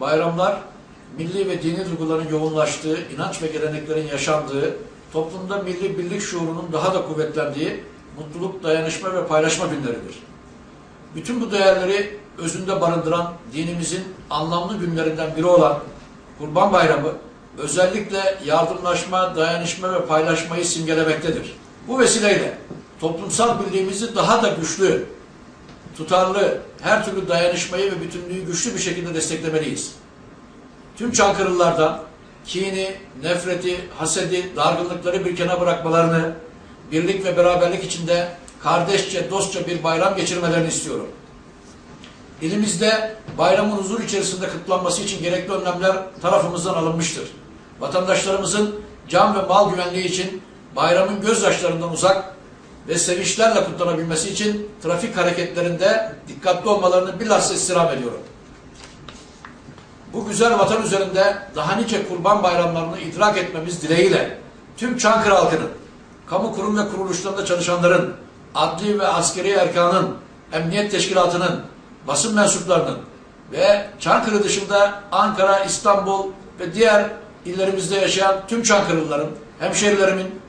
bayramlar milli ve dini duyguların yoğunlaştığı, inanç ve geleneklerin yaşandığı, toplumda milli birlik şuurunun daha da kuvvetlendiği mutluluk, dayanışma ve paylaşma günleridir. Bütün bu değerleri özünde barındıran dinimizin anlamlı günlerinden biri olan Kurban Bayramı özellikle yardımlaşma, dayanışma ve paylaşmayı simgelemektedir. Bu vesileyle toplumsal birliğimizi daha da güçlü, tutarlı, her türlü dayanışmayı ve bütünlüğü güçlü bir şekilde desteklemeliyiz. Tüm Çankırılılardan kini, nefreti, hasedi, dargınlıkları bir kenara bırakmalarını, birlik ve beraberlik içinde kardeşçe, dostça bir bayram geçirmelerini istiyorum. İlimizde bayramın huzur içerisinde kutlanması için gerekli önlemler tarafımızdan alınmıştır. Vatandaşlarımızın can ve mal güvenliği için bayramın gözyaşlarından uzak ve sevinçlerle kutlanabilmesi için trafik hareketlerinde dikkatli olmalarını bilhassa istirham ediyorum. Bu güzel vatan üzerinde daha nice kurban bayramlarını idrak etmemiz dileğiyle tüm Çankırı halkının, kamu kurum ve kuruluşlarında çalışanların, adli ve askeri erkanın, emniyet teşkilatının, basın mensuplarının ve Çankırı dışında Ankara, İstanbul ve diğer illerimizde yaşayan tüm Çankırılıların, hemşerilerimin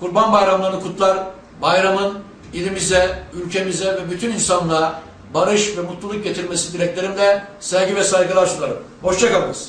kurban bayramlarını kutlar, bayramın ilimize, ülkemize ve bütün insanlığa barış ve mutluluk getirmesi dileklerimle sevgi ve saygılar sunarım. Hoşçakalınız.